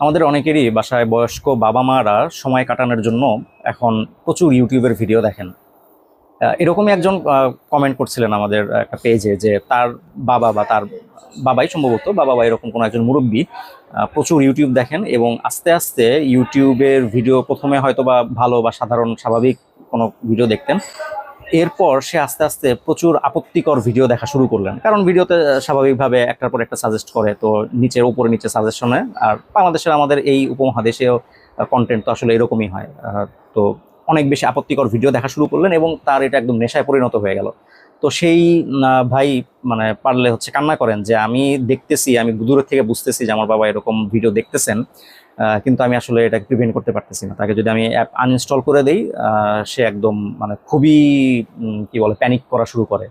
আমাদের অনেকেরই বাসায় বয়স্ক বাবা মারা সময় কাটানোর জন্য এখন প্রচুর ইউটিউবের ভিডিও দেখেন। এরকমই একজন কমেন্ট করছিলেন আমাদের একটা পেজে যে তার বাবা বা তার বাবাই সম্ভবত, বাবা বা এরকম কোনো একজন মুরব্বী প্রচুর ইউটিউব দেখেন এবং আস্তে আস্তে ইউটিউবের ভিডিও প্রথমে হয়তো বা ভালো বা সাধারণ, স্বাভাবিক কোনো ভিডিও দেখতেন। এরপর সে আস্তে আস্তে প্রচুর আপত্তিকর ভিডিও দেখা শুরু করলেন। কারণ ভিডিওতে স্বাভাবিকভাবে একটার পর একটা সাজেস্ট করে, তো নিচের, উপরে নিচে সাজেশনে আর বাংলাদেশের আমাদের এই উপমহাদেশেও কন্টেন্ট তো আসলে এরকমই হয়। তো অনেক বেশি আপত্তিকর ভিডিও দেখা শুরু করলেন এবং তার এটা একদম নেশায় পরিণত হয়ে গেল। তো সেই ভাই মানে পারলে হচ্ছে কান্না করেন যে আমি দেখতেছি, আমি দূরের থেকে বুঝতেছি যে আমার বাবা এরকম ভিডিও দেখতেছেন কিন্তু আমি আসলে এটা প্রিভেন্ট করতে পারতেছি না। তাকে যদি আমি অ্যাপ আনইনস্টল করে দেই সে একদম মানে খুবই কি বলে প্যানিক করা শুরু করে।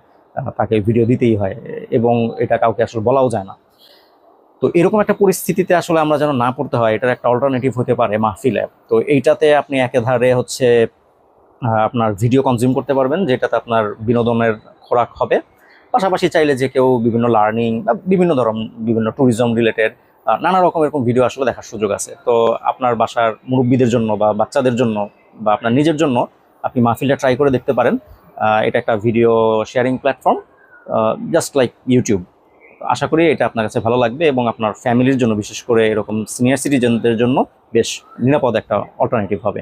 তাকে ভিডিও দিতেই হয় এবং এটা কাউকে আসলে বলাও যায় না। তো এরকম একটা পরিস্থিতিতে আসলে আমরা যেন না পড়তে হয়, এটার একটা অল্টারনেটিভ হতে পারে মাহফিল অ্যাপ তো এইটাতে আপনি একেধারে হচ্ছে আপনার ভিডিও কনজিউম করতে পারবেন, যেটাতে আপনার বিনোদনের খোরাক হবে। পাশাপাশি চাইলে যে কেউ বিভিন্ন লার্নিং বা বিভিন্ন ধরন, বিভিন্ন ট্যুরিজম রিলেটেড নানা রকম এরকম ভিডিও আসলে দেখার সুযোগ আছে। তো আপনার বাসার মুরব্বীদের জন্য বা বাচ্চাদের জন্য বা আপনার নিজের জন্য আপনি মাহফিলটা ট্রাই করে দেখতে পারেন। এটা একটা video sharing platform just like YouTube আশা করি এটা আপনার কাছে ভালো লাগবে এবং আপনার ফ্যামিলির জন্য, বিশেষ করে এরকম সিনিয়র সিটিজেনদের জন্য বেশ নিরাপদ একটা অল্টারনেটিভ হবে।